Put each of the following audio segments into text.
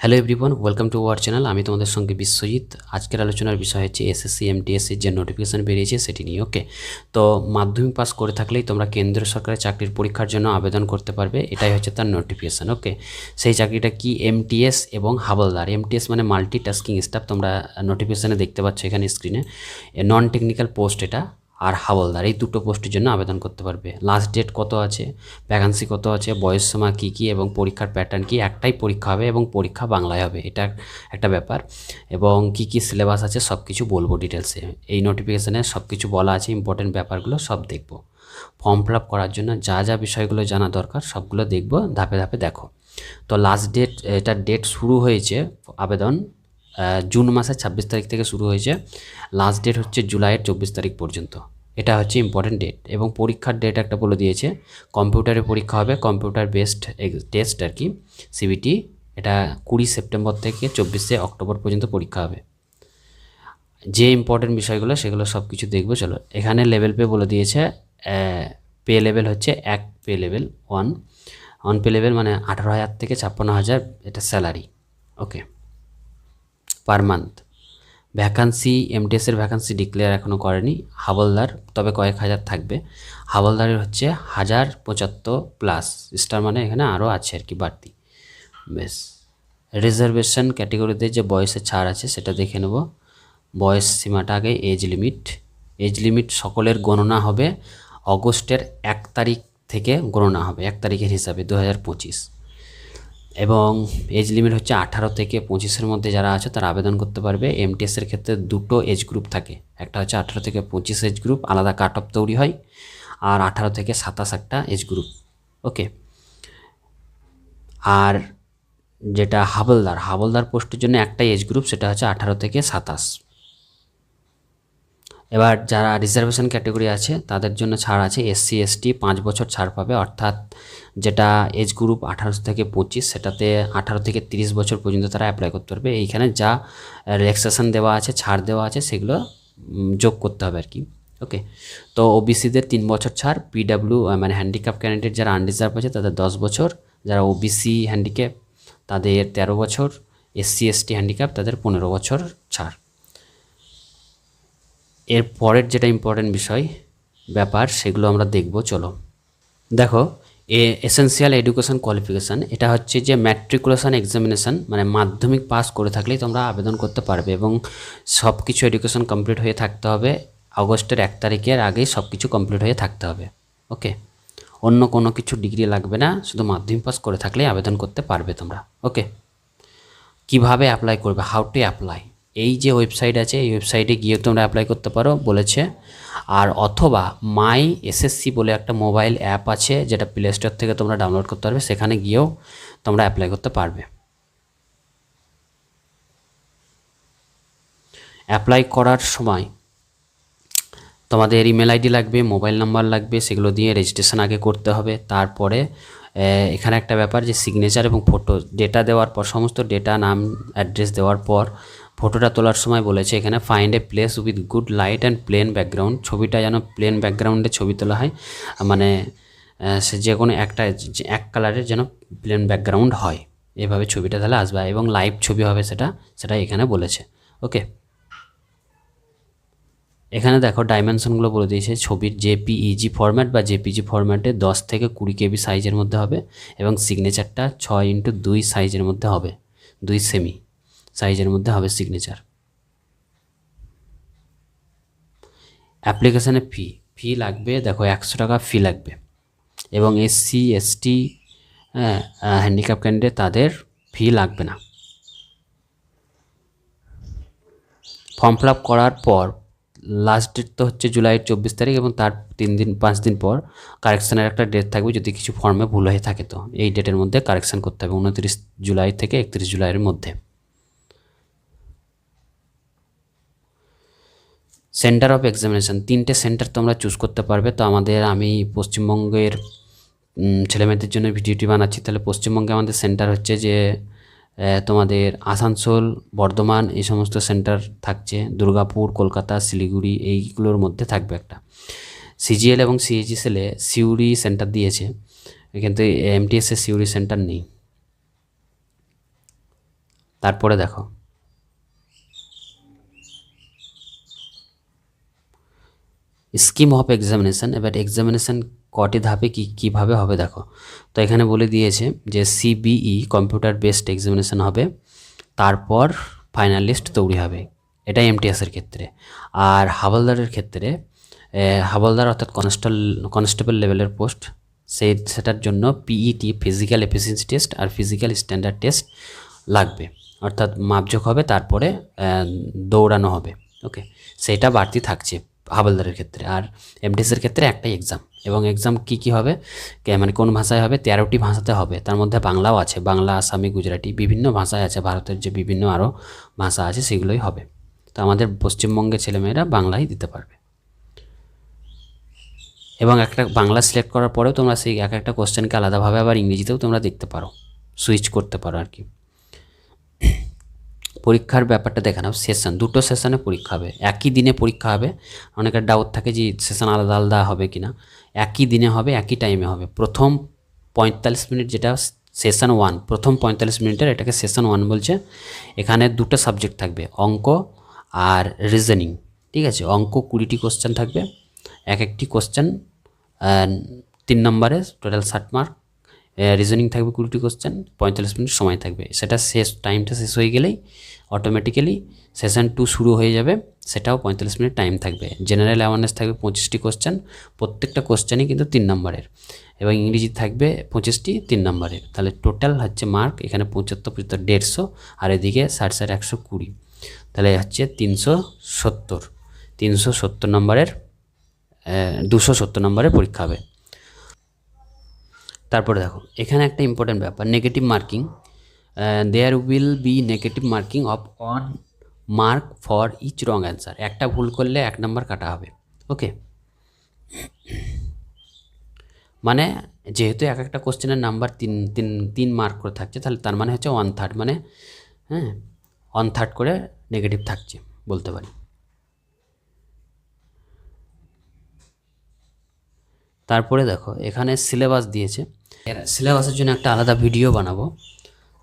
Hello everyone welcome to our channel আমি তোমাদের সঙ্গে বিশ্বজিৎ। আজকের আলোচনার বিষয় হচ্ছে এসএসসি এমটিএস এর যে নোটিফিকেশান বেরিয়েছে সেটি নিয়ে ওকে তো মাধ্যমিক পাস করে থাকলেই তোমরা কেন্দ্র সরকারের চাকরির পরীক্ষার জন্য আবেদন করতে পারবে। এটাই হচ্ছে তার নোটিফিকেশান ওকে সেই চাকরিটা কি এমটিএস এবং হাবলদার? এমটিএস মানে মাল্টি টাস্কিং স্টাফ তোমরা নোটিফিকেশানে দেখতে পাচ্ছ এখানে স্ক্রিনে নন টেকনিক্যাল পোস্ট এটা। আর হাওলদার, এই দুটো পোস্টের জন্য আবেদন করতে পারবে। লাস্ট ডেট কত আছে? ভ্যাকান্সি কত আছে? বয়স সময় কী কী? এবং পরীক্ষার প্যাটার্ন কী? একটাই পরীক্ষা হবে এবং পরীক্ষা বাংলায় হবে। এটা একটা ব্যাপার। এবং কী কী সিলেবাস আছে? সব কিছু বলব ডিটেলসে এই নোটিফিকেশানে সব কিছু বলা আছে ইম্পর্টেন্ট ব্যাপারগুলো সব দেখব। ফর্ম ফিল করার জন্য যা যা বিষয়গুলো জানা দরকার, সবগুলো দেখব, ধাপে ধাপে দেখো। তো লাস্ট ডেট এটার ডেট শুরু হয়েছে, আবেদন জুন মাসের ছাব্বিশ তারিখ থেকে শুরু হয়েছে। লাস্ট ডেট হচ্ছে জুলাইয়ের চব্বিশ তারিখ পর্যন্ত। এটা হচ্ছে ইম্পর্টেন্ট ডেট এবং পরীক্ষার ডেট একটা বলে দিয়েছে। কম্পিউটারে পরীক্ষা হবে কম্পিউটার বেসড টেস্ট আর কি সিবিটি এটা কুড়ি সেপ্টেম্বর থেকে চব্বিশে অক্টোবর পর্যন্ত পরীক্ষা হবে। যে ইম্পর্টেন্ট বিষয়গুলো, সেগুলো সব কিছু দেখব, চলো। এখানে লেভেল পে বলে দিয়েছে পে লেভেল হচ্ছে এক pay level one one pay level মানে আঠারো হাজার থেকে ছাপ্পান্ন হাজার, এটা salary okay per month vacancy এমটিএসের vacancy declare এখনও করেনি, হাবলদার, তবে কয়েক হাজার থাকবে। হাবলদারের হচ্ছে হাজার পঁচাত্তর প্লাস স্টার মানে এখানে আরও আছে আর কি বাড়তি। বেশ। রিজার্ভেশন ক্যাটেগরিতে যে বয়সের ছাড় আছে সেটা দেখে নেব। বয়স সীমাটা আগে এজ লিমিট এজ লিমিট সকলের গণনা হবে, অগস্টের এক তারিখ থেকে গণনা হবে, এক তারিখের হিসাবে দু হাজার পঁচিশ। এবং এজ লিমিট হচ্ছে আঠারো থেকে পঁচিশের মধ্যে যারা আছে তারা আবেদন করতে পারবে। এমটিএসের ক্ষেত্রে দুটো এজ গ্রুপ থাকে। একটা হচ্ছে আঠারো থেকে পঁচিশ এজ গ্রুপ আলাদা কাট অফ তৈরি হয়। আর আঠারো থেকে সাতাশ একটা এজ গ্রুপ ওকে আর যেটা হাবলদার হাবলদার পোস্টের জন্য একটা এজ গ্রুপ সেটা হচ্ছে আঠারো থেকে সাতাশ। এবার যারা রিজার্ভেশন ক্যাটাগরি আছে, তাদের জন্য ছাড় আছে এসসি এসটি পাঁচ বছর ছাড় পাবে। অর্থাৎ যেটা এজ গ্রুপ আঠারো থেকে পঁচিশ, সেটাতে আঠারো থেকে তিরিশ বছর পর্যন্ত তারা অ্যাপ্লাই করতে পারবে। এইখানে যা রিল্যাক্সেশন দেওয়া আছে, ছাড় দেওয়া আছে, সেগুলো যোগ করতে হবে আর কি ওকে? তো ওবিসিদের তিন বছর ছাড় পিডাব্লিউ মানে হ্যান্ডিক্যাপ ক্যান্ডিডেট যারা আনরিজার্ভ আছে, তাদের দশ বছর। যারা ওবিসি হ্যান্ডিক্যাপ তাদের তেরো বছর। এসসি এসটি হ্যান্ডিক্যাপ তাদের পনেরো বছর ছাড়। এর পরের যেটা ইম্পর্টেন্ট বিষয়, ব্যাপার, সেগুলো আমরা দেখব, চলো। দেখো, এ এসেন্সিয়াল এডুকেশন কোয়ালিফিকেশান এটা হচ্ছে যে ম্যাট্রিকুলেশান এক্সামিনেশান মানে মাধ্যমিক পাস করে থাকলেই তোমরা আবেদন করতে পারবে এবং সব কিছু এডুকেশন কমপ্লিট হয়ে থাকতে হবে। আগস্টের এক তারিখের আগেই সব কিছু কমপ্লিট হয়ে থাকতে হবে ওকে অন্য কোনো কিছু ডিগ্রি লাগবে না, শুধু মাধ্যমিক পাস করে থাকলেই আবেদন করতে পারবে তোমরা ওকে কীভাবে অ্যাপ্লাই করবে? হাউ টু অ্যাপ্লাই এই যে ওয়েবসাইট আছে, এই ওয়েবসাইটে গিয়ে তোমরা অ্যাপ্লাই করতে পারো বলেছে। আর অথবা মাই এসএসসি বলে একটা মোবাইল অ্যাপ আছে, যেটা প্লে স্টোর থেকে তোমরা ডাউনলোড করতে পারবে, সেখানে গিয়েও তোমরা অ্যাপ্লাই করতে পারবে। অ্যাপ্লাই করার সময় তোমাদের ইমেল আইডি লাগবে মোবাইল নাম্বার লাগবে, সেগুলো দিয়ে রেজিস্ট্রেশন আগে করতে হবে। তারপরে এখানে একটা ব্যাপার যে সিগনেচার এবং ফটো ডেটা দেওয়ার পর, সমস্ত ডেটা নাম অ্যাড্রেস দেওয়ার পর ফটোটা তোলার সময় বলেছে, এখানে find a place with good light and plain background ছবিটা যেন প্লেন ব্যাকগ্রাউন্ডে ছবি তোলা হয় মানে সে যে কোনো একটা এক কালারের যেন প্লেন ব্যাকগ্রাউন্ড হয়। এভাবে ছবিটা তাহলে আসবে এবং লাইভ ছবি হবে সেটা সেটা এখানে বলেছে। ওকে এখানে দেখো ডাইমেনশনগুলো বলে দিয়েছে, ছবির জেপিইজি ফরম্যাট বা জেপিজি ফরম্যাটে দশ থেকে কুড়ি কেবি সাইজের মধ্যে হবে এবং সিগনেচারটা ছয় ইন্টু দুই সাইজের মধ্যে হবে, দুই সেমি সাইজের মধ্যে হবে সিগনেচার অ্যাপ্লিকেশানে ফি ফি লাগবে, দেখো একশো টাকা ফি লাগবে। এবং এসসি এসটি হ্যাঁ হ্যান্ডিক্যাপ ক্যান্ডিডেট তাদের ফি লাগবে না। ফর্ম ফিল আপ করার পর লাস্ট ডেট তো হচ্ছে জুলাইয়ের চব্বিশ তারিখ এবং তার তিন দিন, পাঁচ দিন পর কারেকশানের একটা ডেট থাকবে যদি কিছু ফর্মে ভুল হয়ে থাকে তো। এই ডেটের মধ্যে কারেকশান করতে হবে, উনত্রিশ জুলাই থেকে একত্রিশ জুলাইয়ের মধ্যে। সেন্টার অফ এক্সামিনেশন তিনটে সেন্টার তোমরা চুজ করতে পারবে। তো আমাদের, আমি পশ্চিমবঙ্গের ছেলেমেয়েদের জন্য ভিডিওটি বানাচ্ছি। তাহলে পশ্চিমবঙ্গে আমাদের সেন্টার হচ্ছে যে তোমাদের আসানসোল, বর্ধমান, এই সমস্ত সেন্টার থাকছে। দুর্গাপুর, কলকাতা, শিলিগুড়ি, এইগুলোর মধ্যে থাকবে একটা। সিজিএল এবং সিএইচএসএলে সিউড়ি সেন্টার দিয়েছে। কিন্তু এমটিএসের সিউড়ি সেন্টার নেই। তারপরে দেখো। স্কিম অফ এক্সামিনেশান এবার এক্সামিনেশান কটি ধাপে কী, কীভাবে হবে দেখো। তো এখানে বলে দিয়েছে যে সিবিই কম্পিউটার বেসড এক্সামিনেশান হবে, তারপর ফাইনাল লিস্ট তৈরি হবে। এটা এমটিএসের ক্ষেত্রে। আর হাবলদারের ক্ষেত্রে হাবলদার অর্থাৎ কনস্টেবল কনস্টেবল লেভেলের পোস্ট সেই সেটার জন্য পিইটি ফিজিক্যাল এফিসিয়েন্সি টেস্ট আর ফিজিক্যাল স্ট্যান্ডার্ড টেস্ট লাগবে। অর্থাৎ মাপজোক হবে, তারপরে দৌড়ানো হবে। ওকে? সেটা বাড়তি থাকছে। হাবলদারের ক্ষেত্রে। আর এমটিএসের ক্ষেত্রে একটাই এক্সাম এবং এক্সাম কি কি হবে? মানে কোন ভাষায় হবে? তেরোটি ভাষাতে হবে। তার মধ্যে বাংলাও আছে। বাংলা, আসামি, গুজরাটি বিভিন্ন ভাষায় আছে। ভারতের যে বিভিন্ন আরও ভাষা আছে, সেগুলোই হবে। তো আমাদের পশ্চিমবঙ্গের ছেলেমেয়েরা বাংলাই দিতে পারবে। এবং একটা বাংলা সিলেক্ট করার পরেও তোমরা সেই এক একটা কোশ্চেনকে আলাদাভাবে আবার ইংরেজিতেও তোমরা দেখতে পারো। সুইচ করতে পারো আর কি। পরীক্ষার ব্যাপারটা দেখে নাও সেশন দুটো সেশনে পরীক্ষা হবে। একই দিনে পরীক্ষা হবে, অনেকের ডাউট থাকে যে সেশন আলাদা আলাদা হবে কি না একই দিনে হবে, একই টাইমে হবে। প্রথম পঁয়তাল্লিশ মিনিট যেটা সেশন ওয়ান প্রথম পঁয়তাল্লিশ মিনিটের এটাকে সেশন ওয়ান বলছে। এখানে দুটো সাবজেক্ট থাকবে, অঙ্ক আর রিজনিং ঠিক আছে? অঙ্ক কুড়িটি কোশ্চেন থাকবে, এক একটি কোশ্চেন তিন নম্বরে টোটাল ষাট মার্ক রিজনিং থাকবে কুড়িটি কোশ্চেন পঁয়তাল্লিশ মিনিট সময় থাকবে। সেটা শেষ টাইমটা শেষ হয়ে গেলেই অটোমেটিক্যালি সেশন টু শুরু হয়ে যাবে, সেটাও পঁয়তাল্লিশ মিনিট টাইম থাকবে। জেনারেল অ্যাওয়ারনেস থাকবে পঁচিশটি কোশ্চেন প্রত্যেকটা কোশ্চেনই কিন্তু তিন নম্বরের। এবং ইংরেজি থাকবে পঁচিশটি তিন নম্বরের। তাহলে টোটাল হচ্ছে মার্ক এখানে পঁচাত্তর পঁচাত্তর, দেড়শো, আর এদিকে ষাট ষাট, একশো কুড়ি। তাহলে হচ্ছে তিনশো সত্তর। তিনশো সত্তর নম্বরের দুশো সত্তর নম্বরের পরীক্ষা হবে। তারপরে দেখো, এখানে একটা ইম্পর্টেন্ট ব্যাপার negative marking there will be negative marking of one mark for each wrong answer একটা ভুল করলে এক নম্বর কাটা হবে ওকে মানে যেহেতু এক একটা কোশ্চেনের নাম্বার তিন তিন তিন মার্ক করে থাকছে, তাহলে তার মানে হচ্ছে ওয়ান থার্ড মানে হ্যাঁ ওয়ান থার্ড করে নেগেটিভ থাকছে, বলতে পারি। তারপরে দেখো, এখানে সিলেবাস দিয়েছে সিলেবাসের জন্য একটা আলাদা ভিডিও বানাবো,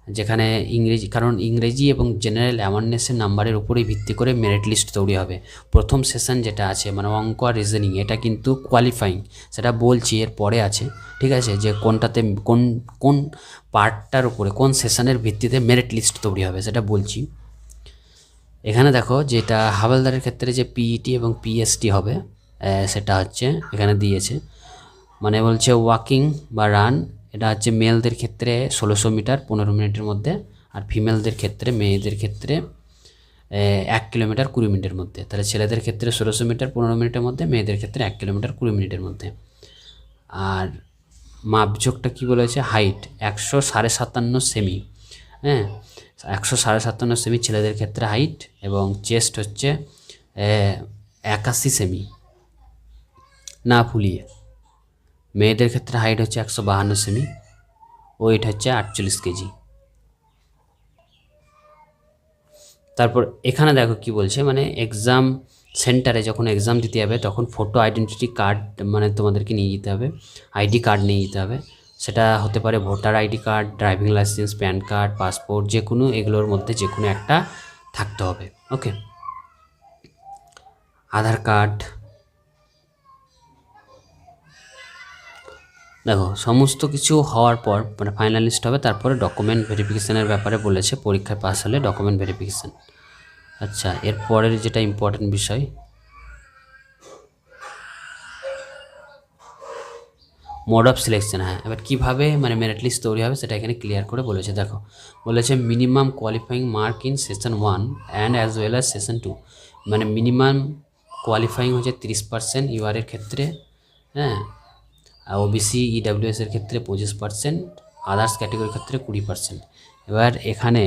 যেখানে ইংরেজি, কারণ ইংরেজি এবং জেনারেল অ্যাওয়ারনেসের নাম্বারের উপরেই ভিত্তি করে মেরিট লিস্ট তৈরি হবে। প্রথম সেশন যেটা আছে মানে অঙ্ক আর রিজনিং এটা কিন্তু কোয়ালিফাইং সেটা বলছি, এর পরে আছে, ঠিক আছে? যে কোনটাতে, কোন কোন পার্টটার উপরে, কোন সেশনের ভিত্তিতে মেরিট লিস্ট তৈরি হবে, সেটা বলছি। এখানে দেখো, যেটা হাওলদারের ক্ষেত্রে যে পিইটি এবং পিএসটি হবে সেটা হচ্ছে, এখানে দিয়েছে মানে বলছে ওয়াকিং বা রান এটা হচ্ছে মেলদের ক্ষেত্রে ষোলোশো মিটার, পনেরো মিনিটের মধ্যে। আর ফিমেলদের ক্ষেত্রে, মেয়েদের ক্ষেত্রে এক কিলোমিটার কুড়ি মিনিটের মধ্যে। তাহলে ছেলেদের ক্ষেত্রে ষোলোশো মিটার, পনেরো মিনিটের মধ্যে, মেয়েদের ক্ষেত্রে এক কিলোমিটার কুড়ি মিনিটের মধ্যে। আর মাপঝোঁকটা কী বলেছে? হাইট একশো সাড়ে সাতান্ন সেমি হ্যাঁ? একশো সাড়ে সাতান্ন সেমি ছেলেদের ক্ষেত্রে হাইট এবং চেস্ট হচ্ছে একাশি সেমি না ফুলিয়ে। মেয়েদের ক্ষেত্রে হাইট হচ্ছে একশো বাহান্ন সেমি ওয়েট হচ্ছে আটচল্লিশ কেজি। তারপর এখানে দেখো কি বলছে মানে এক্সাম সেন্টারে যখন এক্সাম দিতে যাবে, তখন ফটো আইডেন্টিটি কার্ড মানে তোমাদেরকে নিয়ে যেতে হবে আইডি কার্ড নিয়ে যেতে হবে। সেটা হতে পারে voter ID card driving licence PAN card passport যে কোনো এগুলোর মধ্যে যে কোনো একটা থাকতে হবে ওকে আধার কার্ড দেখো, সমস্ত কিছু হওয়ার পর মানে ফাইনালিস্ট হবে, তারপরে ডকুমেন্ট ভেরিফিকেশনের ব্যাপারে বলেছে পরীক্ষায় পাস হলে ডকুমেন্ট ভেরিফিকেশান আচ্ছা এর পরের যেটা ইম্পর্টেন্ট বিষয় মোড অফ সিলেকশন হ্যাঁ এবার কীভাবে মানে মেরিট লিস্ট তৈরি হবে সেটা এখানে ক্লিয়ার করে বলেছে। দেখো, বলেছে minimum qualifying mark in session one and as well as session two মানে মিনিমাম কোয়ালিফাইং হচ্ছে তিরিশ পার্সেন্ট ইউআরের ক্ষেত্রে হ্যাঁ ওবিসি ইডাব্লিউএস এর ক্ষেত্রে পঁচিশ পার্সেন্ট আদার্স ক্যাটেগরির ক্ষেত্রে কুড়ি পার্সেন্ট এবার এখানে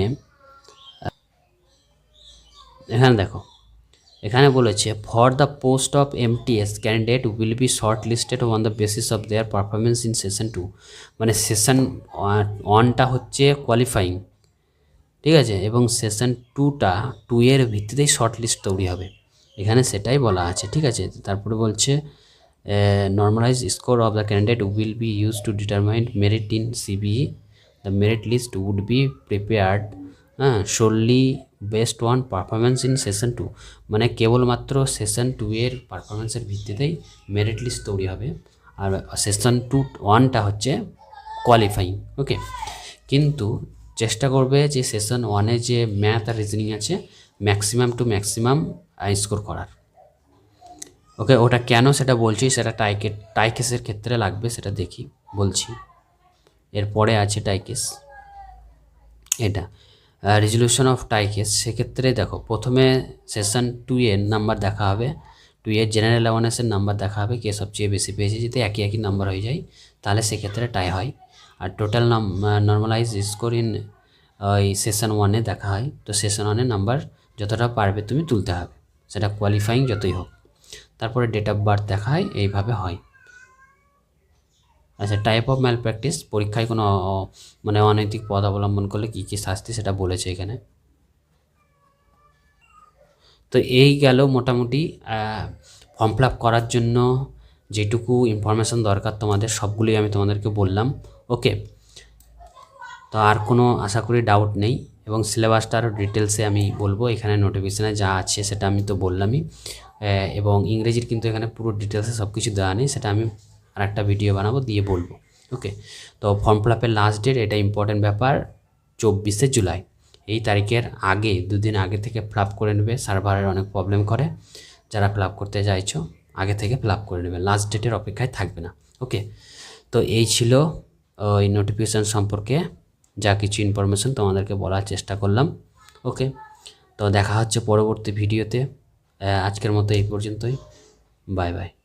এখানে দেখো, এখানে বলেছে for the post of MTS candidate will be shortlisted on the basis of their performance in session two মানে সেশন ওয়ানটা হচ্ছে কোয়ালিফাইং ঠিক আছে? এবং সেশন টুটা টু এর ভিত্তিতেই শর্ট লিস্ট তৈরি হবে। এখানে সেটাই বলা আছে, ঠিক আছে? তারপরে বলছে normalise score of the candidate will be use to determine merit in CBE the merit list would be prepared হ্যাঁ solely best one performance in session two মানে কেবলমাত্র সেশন টু এর পারফরমেন্সের ভিত্তিতেই মেরিট লিস্ট তৈরি হবে। আর সেশন টু ওয়ানটা হচ্ছে কোয়ালিফাইং ওকে কিন্তু চেষ্টা করবে যে সেশন ওয়ানে যে ম্যাথ আর রিজনিং আছে ম্যাক্সিমাম টু ম্যাক্সিমাম স্কোর করার। ওকে, ওটা কেন সেটা বলছি, সেটা টাইকে টাইকেসের ক্ষেত্রে লাগবে, সেটা দেখি, বলছি। এরপরে আছে টাইকেস। এটা। Resolution of tie cases. সেক্ষেত্রে দেখো, প্রথমে সেশন টু এর নাম্বার দেখা হবে। টু এর জেনারেল অ্যাওয়ারনেসের নাম্বার দেখা হবে, কে সবচেয়ে বেশি পেয়েছে যদি একই একই নাম্বার হয়ে যায়, তাহলে সেক্ষেত্রে টাই হয়। আর টোটাল নর্মালাইজ স্কোর ইন ওই সেশন ওয়ানে দেখা হয়। তো সেশন ওয়ানে নাম্বার যতটা পারবে তুমি তুলতে হবে। সেটা কোয়ালিফাইং যতই হোক। তারপরে ডেট অফ বার্থ দেখায় এইভাবে হয়। আচ্ছা টাইপ অফ ম্যাল প্র্যাকটিস পরীক্ষায় কোনো মানে অনৈতিক পথ অবলম্বন করলে কী কী শাস্তি সেটা বলেছে এখানে? তো এই গেল মোটামুটি ফর্ম ফিল করার জন্য যেটুকু ইনফরমেশান দরকার তোমাদের, সবগুলোই আমি তোমাদেরকে বললাম। ওকে তো আর কোনো আশা করি ডাউট নেই এবং সিলেবাসটা আরও ডিটেলসে আমি বলব। এখানে নোটিফিকেশানে যা আছে সেটা আমি তো বললামই। এবং ইংরেজির কিন্তু এখানে পুরো ডিটেলসে সব কিছু দেওয়া নেই, সেটা আমি আর একটা ভিডিও বানাবো, দিয়ে বলব ওকে তো ফর্ম ফিল আপের লাস্ট ডেট এটা ইম্পর্টেন্ট ব্যাপার, চব্বিশে জুলাই। এই তারিখের আগে, দুদিন আগে থেকে ফিল করে নেবে সার্ভারের অনেক প্রবলেম করে। যারা ফিল করতে চাইছো, আগে থেকে ফিল করে নেবে লাস্ট ডেটের অপেক্ষায় থাকবে না ওকে তো এই ছিল, ওই নোটিফিকেশান সম্পর্কে যা কিছু ইনফরমেশন তোমাদেরকে বলার চেষ্টা করলাম ওকে তো দেখা হচ্ছে পরবর্তী ভিডিওতে আজকের মতো এই পর্যন্তই। Bye bye.